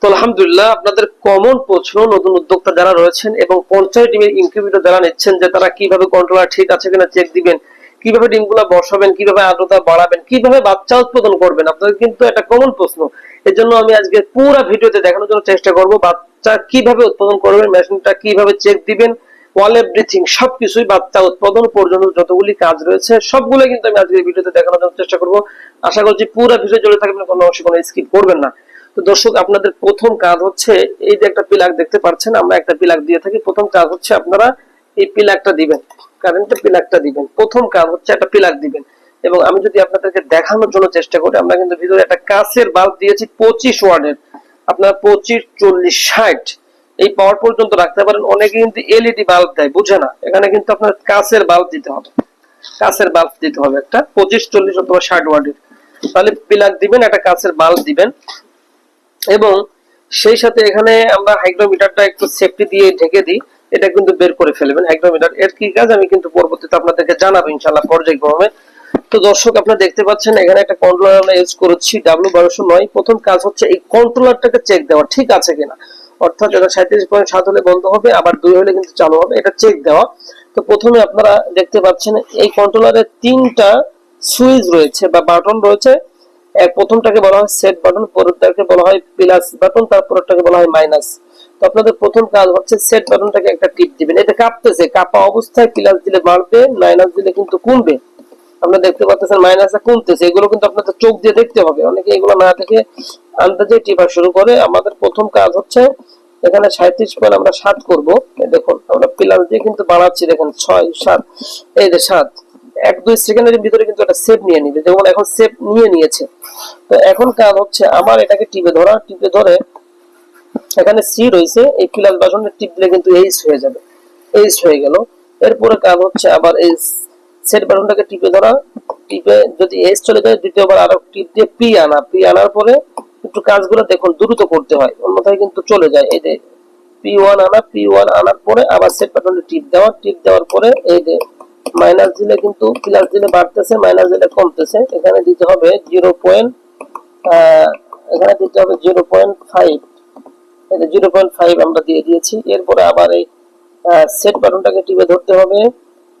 তো আলহামদুলিল্লাহ, আপনাদের কমন প্রশ্ন নতুন উদ্যোক্তা যারা রয়েছেন এবং টিমের ইনকিউবেটর যারা নিচ্ছেন যে তারা কীভাবে কন্ট্রোলার ঠিক আছে কিনা চেক দিবেন, কীভাবে ডিমগুলো বসাবেন, কীভাবে আর্দ্রতা বাড়াবেন, কীভাবে বাচ্চা উৎপাদন করবেন, আপনাদের কিন্তু কমন প্রশ্ন। এর জন্য আমি আজকে পুরো ভিডিওতে দেখানোর জন্য চেষ্টা করব বাচ্চা কীভাবে উৎপাদন করবেন, মেশিনটা কীভাবে চেক দিবেন সবকিছুই বাচ্চা উৎপাদন পর্যন্ত যতগুলি কাজ রয়েছে সবগুলো কিন্তু আমি আজকে ভিডিওতে দেখানোর জন্য চেষ্টা করব। আশা করছি পুরো ভিডিও জুড়ে থাকবেন, কোনো স্কিপ করবেন না। তো দর্শক, আপনাদের প্রথম কাজ হচ্ছে এই যে একটা পিলাক দেখতে পাচ্ছেন, আমরা একটা পিলাক দিয়ে থাকি। প্রথম কাজ হচ্ছে আপনারা এই পিলাকটা দিবেন কারেন্টের পিলাকটা দিবেন। প্রথম কাজ হচ্ছে একটা পিলাক দিবেন। এবং আমি যদি আপনাদেরকে দেখানোর জন্য চেষ্টা করি, আমরা কিন্তু ভিতরে একটা কাঁচের বাল্ব দিয়েছি পঁচিশ ওয়ার্ডের আপনারা পঁচিশ, চল্লিশ, ষাট, এই পাওয়ার পর্যন্ত রাখতে পারেন। অনেকে কিন্তু এলইডি বাল্ব দেয়, বুঝে না। এখানে কিন্তু আপনার কাঁচের বাল্ব দিতে হবে। কাঁচের বাল্ব দিতে হবে একটা, পঁচিশ, চল্লিশ অথবা ষাট ওয়ার্ডের তাহলে পিলাক দিবেন, একটা কাঁচের বাল্ব দিবেন। এবং সেই সাথে এখানে আমরা হাইগ্রোমিটারটা একটু সেফটি দিয়ে ঢেকে দিই। এটা কিন্তু বের করে ফেলবেন হাইগ্রোমিটার। এর কি কাজ? আমি কিন্তু পরবর্তীতে আপনাদেরকে জানাব ইনশাল্লাহ পর্যায়ক্রমে। তো দর্শক, আপনারা দেখতে পাচ্ছেন এখানে একটা কন্ট্রোলার আমরা ইউজ করেছি ডাব্লু বারোশো নয়। প্রথম কাজ হচ্ছে এই কন্ট্রোলারটাকে চেক দেওয়া। ঠিক আছে কিনা? অর্থাৎ এটা সাঁত্রিশ পয়েন্ট সাত হলে বন্ধ হবে, আবার দুই হলে কিন্তু চালু হবে। এটা চেক দেওয়া। তো প্রথমে আপনারা দেখতে পাচ্ছেন এই কন্ট্রোলারে তিনটা সুইচ রয়েছে বা বাটন রয়েছে। প্রথমটাকে বলা হয় সেট বাটন পরেরটাকে বলা হয় প্লাস বাটন তারপরটাকে বলা হয় মাইনাস তো আপনাদের প্রথম কাজ হচ্ছে সেট বাটনটাকে একটা টিপ দিবেন। এটা কাঁপতেছে, কাঁপা অবস্থায় প্লাস দিলে বাড়বে মাইনাস দিলে কিন্তু কমবে। আপনারা দেখতে পাচ্ছেন মাইনাসটা কমতেছে, এগুলো কিন্তু আপনাদের চোখ দিয়ে দেখতে হবে। অনেকে এগুলো না দেখে আন্দাজে টিপা শুরু করে। আমাদের প্রথম কাজ হচ্ছে এখানে সাঁত্রিশ পয়েন্ট আমরা সাত করব। দেখুন, আমরা প্লাস দিয়ে কিন্তু বাড়াচ্ছি, দেখেন ছয়, সাত, এই যে সাত। এক, দুই সেকেন্ডের ভিতরে কিন্তু এটা সেভ নিয়ে নিবে। যেমন এখন সেভ নিয়ে নিয়েছে। তো এখন কাজ হচ্ছে আমার এটাকে টিপে ধরা। টিপে ধরে এখানে সি রয়েছে। এই বাটনে টিপ দিলে কিন্তু এইচ হয়ে যাবে। এইচ হয়ে গেল। এরপরে কাজ হচ্ছে আবার এই সেট টিপে ধরা। টিপে যদি এইচ চলে যায়, দ্বিতীয়বার আরও টিপ দিয়ে পি আনা। পি আনার পরে একটু কাজগুলো দেখুন, দ্রুত করতে হয়। অন্যথায় কিন্তু চলে যায়। এই যে পি ওয়ান আনা পি ওয়ান আনার পরে আবার সেট বাটনে টিপ দেওয়া। টিপ দেওয়ার পরে এই যে মাইনাস দিলে কিন্তু প্লাস দিলে বাড়তেছে মাইনাস দিলে কমতেছে। এখানে দিতে হবে জিরো পয়েন্ট এখানে দিতে হবে zero point five zero point five আমরা দিয়ে দিয়েছি। এরপরে আবার এই সেট বাটনটাকে টিপে ধরতে হবে।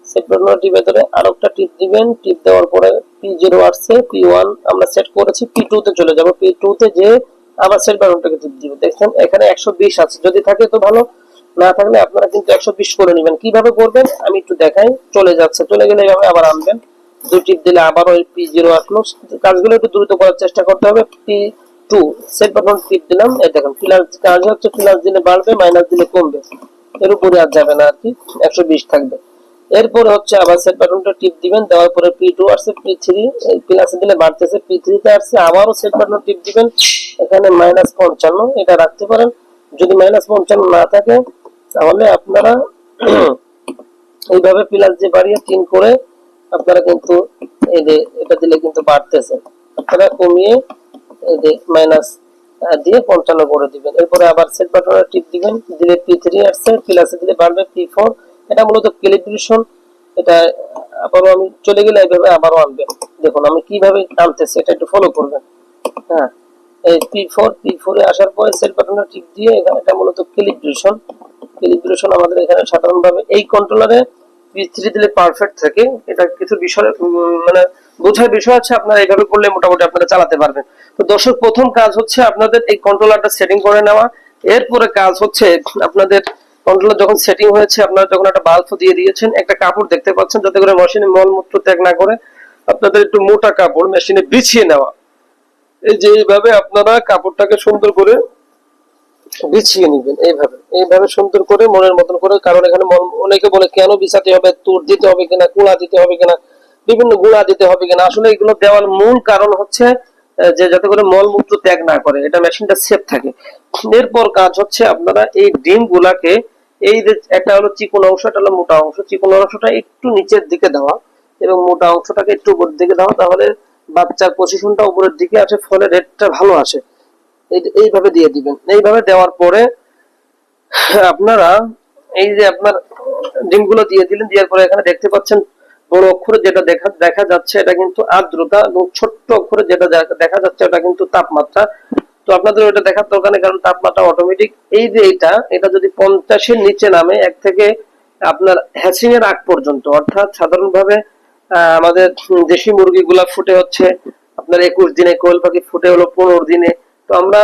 সেট বাটনটা টিপে ধরে আরেকটা টিপ দিবেন। টিপ দেওয়ার পরে পি জিরো আসছে পি ওয়ান আমরা সেট করেছি পি টু তে চলে যাব। পি টু তে যে আবার সেট বাটনটাকে টিপ দিব। দেখছেন, এখানে একশো বিশ আছে। যদি থাকে তো ভালো। না থাকলে আপনারা কিন্তু একশো বিশ করে নেবেন। কীভাবে করবেন? আমি একটু দেখাই। চলে যাচ্ছে। চলে গেলে এইভাবে আবার আনবেন। দুই টিপ দিলে আবার ওই পি জিরো আসলো কাজগুলো একটু দ্রুত করার চেষ্টা করতে হবে। পি টু সেট বাটন টিপ দিলাম। এই দেখেন প্লাস কাজ হচ্ছে প্লাস দিলে বাড়বে মাইনাস দিলে কমবে। এর উপরে আর যাবে না আর কি, একশো বিশ থাকবে। এরপরে হচ্ছে আবার সেট বাটনটা টিপ দিবেন। দেওয়ার পরে পি টু আসছে পি থ্রি প্লাসে দিলে বাড়তেছে পি থ্রিতে আসছে, আবারও সেট বাটন টিপ দিবেন। এখানে মাইনাস পঞ্চান্ন, এটা রাখতে পারেন। যদি মাইনাস পঞ্চান্ন না থাকে তাহলে আপনারা এইভাবে প্লাস দিয়ে বাড়িয়ে তিন করে আপনারা কিন্তু এই যে এটা দিলে কিন্তু বাড়তেছে। আপনারা কমিয়ে এই যে মাইনাস দিয়ে পঞ্চান্ন করে দিবেন। এরপরে আবার সেট বাটনে টিপ দিবেন, দিলে পি থ্রি আসছে প্লাসে দিলে বাড়বে পি ফোর এটা মূলত ক্যালিব্রেশন এটা আবারও আমি চলে গেলে এইভাবে আবারও আনবেন। দেখুন, আমি কীভাবে আনতেছি, এটা একটু ফলো করবেন। হ্যাঁ। পি ফোর পি ফোরে আসার পরে সেট বাটনে টিপ দিয়ে এখানে এটা মূলত ক্যালিব্রেশন ক্যালিব্রেশন আমাদের এখানে সাধারণভাবে এই কন্ট্রোলারে পি থ্রি দিলে পারফেক্ট থাকে। এটা কিছু বিষয় মানে বোঝার বিষয় আছে আপনারা এইভাবে করলে মোটামুটি আপনারা চালাতে পারবেন। তো দর্শক, প্রথম কাজ হচ্ছে আপনাদের এই কন্ট্রোলারটা সেটিং করে নেওয়া। এরপরে কাজ হচ্ছে আপনাদের কন্ট্রোলার যখন সেটিং হয়েছে, আপনারা যখন একটা বাল্ব দিয়ে দিয়েছেন, একটা কাপড় দেখতে পাচ্ছেন, যাতে করে মেশিনে মলমূত্র ত্যাগ না করে আপনাদের একটু মোটা কাপড় মেশিনে বিছিয়ে নেওয়া। এই যে এইভাবে আপনারা কাপড়টাকে সুন্দর করে বিছিয়ে নিবেন, এইভাবে। এইভাবে সুন্দর করে মনের মতন করে, কারণ এখানে অনেকে বলে, কেন বিছাতে হবে? তুর দিতে হবে কিনা? কুড়া দিতে হবে কিনা? বিভিন্ন গুঁড়া দিতে হবে কিনা? আসলে এগুলো দেওয়ার মূল কারণ হচ্ছে যে যাতে করে মলমূত্র ত্যাগ না করে, এটা মেশিনটা সেফ থাকে। এরপর কাজ হচ্ছে আপনারা এই ডিম গুলাকে এই যে একটা হলো চিকন অংশ, একটা হলো মোটা অংশ। চিকন অংশটা একটু নিচের দিকে দেওয়া এবং মোটা অংশটাকে একটু উপরের দিকে দেওয়া, তাহলে বাচ্চার পজিশনটা উপরের দিকে আসে, ফলে রেটটা ভালো আসে। এইভাবে দিয়ে দিবেন। এইভাবে দেওয়ার পরে আপনারা এই যে আপনার ডিমগুলো দিয়ে দিলেন, দেওয়ার পরে এখানে দেখতে পাচ্ছেন বড় অক্ষরে যেটা দেখা দেখা যাচ্ছে এটা কিন্তু আর্দ্রতা এবং ছোট্ট অক্ষরে যেটা দেখা- যাচ্ছে এটা কিন্তু তাপমাত্রা। তো আপনাদের ওটা দেখার দরকার নেই, কারণ তাপমাত্রা অটোমেটিক এই যে এটা এটা যদি পঞ্চাশের নিচে নামে, এক থেকে আপনার হ্যাচিং এর আগ পর্যন্ত, অর্থাৎ সাধারণভাবে আমাদের দেশি মুরগিগুলা ফুটে হচ্ছে। আপনার একুশ দিনে কোয়েল পাখি ফুটে হলো পনেরো দিনে। তো আমরা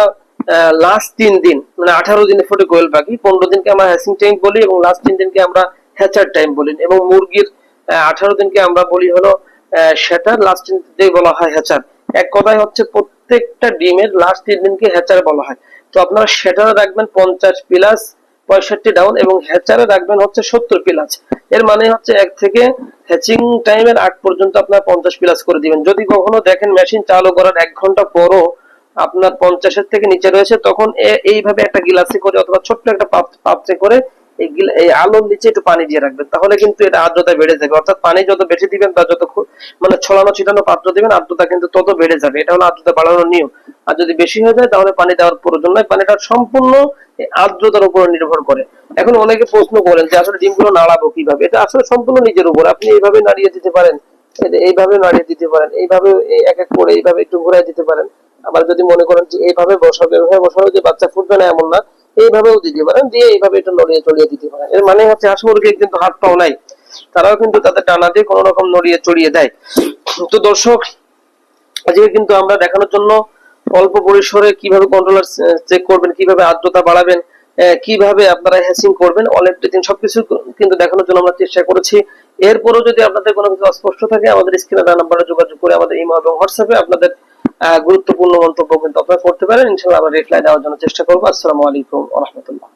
লাস্ট তিন দিন মানে আঠারো দিনে ফুটে কোয়েল পাখি পনেরো দিনকে আমরা হ্যাচিং টাইম বলি এবং লাস্ট তিন দিনকে আমরা হ্যাচার টাইম বলি। এবং মুরগির আঠারো দিনকে আমরা বলি হলো সেটার লাস্ট তিন দিন বলা হয় হ্যাচার এক কথায় হচ্ছে প্রত্যেকটা ডিমের লাস্ট তিন দিনকে হ্যাচার বলা হয়। তো আপনারা সেটারে রাখবেন পঞ্চাশ প্লাস পঁয়ষট্টি ডাউন এবং হ্যাচারে রাখবেন হচ্ছে সত্তর প্লাস এর মানে হচ্ছে এক থেকে হ্যাচিং টাইমের আগ পর্যন্ত আপনার পঞ্চাশ প্লাস করে দিবেন। যদি কখনো দেখেন মেশিন চালু করার এক ঘণ্টা পরও আপনার পঞ্চাশের থেকে নিচে রয়েছে, তখন এইভাবে একটা গিলাসে করে অথবা ছোট্ট একটা পাত- পাত্রে করে এই আলোর নিচে একটু পানি দিয়ে রাখবেন। তাহলে কিন্তু এটা আর্দ্রতা বেড়ে যাবে। অর্থাৎ পানি যত বেশি দিবেন, বা যত মানে ছড়ানো ছিটানো পাত্র দিবেন, আর্দ্রতা কিন্তু তত বেড়ে যাবে। এটা হলো আর্দ্রতা বাড়ানোর নিয়ম। আর যদি বেশি হয়ে যায়, তাহলে পানি দেওয়ার প্রয়োজন নয় পানিটা সম্পূর্ণ আর্দ্রতার উপর নির্ভর করে। এখন অনেকে প্রশ্ন করেন যে, আসলে ডিমগুলো নাড়াবো কীভাবে? এটা আসলে সম্পূর্ণ নিজের উপর। আপনি এইভাবে নাড়িয়ে দিতে পারেন। এইভাবে নাড়িয়ে দিতে পারেন। এইভাবে এক এক করে এইভাবে একটু ঘুরাই দিতে পারেন। আবার যদি মনে করেন যে, এইভাবে বসাবো এইভাবে বসাবো যে বাচ্চা ফুটবে না এমন না, এইভাবেও দিতে পারেন। দিয়ে এইভাবে একটু নড়িয়ে চড়িয়ে দিতে পারেন। এর মানে হচ্ছে হাঁস মুরগির কিন্তু হাত পাও নাই। তারাও কিন্তু তাদের টানা দিয়ে কোনো রকম নড়িয়ে চড়িয়ে দেয়। তো দর্শক, আজকে কিন্তু আমরা দেখানোর জন্য অল্প পরিসরে কীভাবে কন্ট্রোলার চেক করবেন, কীভাবে আর্দ্রতা বাড়াবেন কীভাবে আপনারা হ্যাসিং করবেন অল এভরিথিং সবকিছু কিন্তু দেখানোর জন্য আমরা চেষ্টা করেছি। এরপরও যদি আপনাদের কোনো কিছু অস্পষ্ট থাকে, আমাদের স্ক্রিনে দেওয়া নাম্বারে যোগাযোগ করে আমাদের ইমো এবং হোয়াটসঅ্যাপে আপনাদের গুরুত্বপূর্ণ মন্তব্য কিন্তু আপনারা করতে পারেন। ইনশাআল্লাহ আমরা রিপ্লাই দেওয়ার জন্য চেষ্টা করব। আসসালামু আলাইকুম রাহমাতুল্লাহ।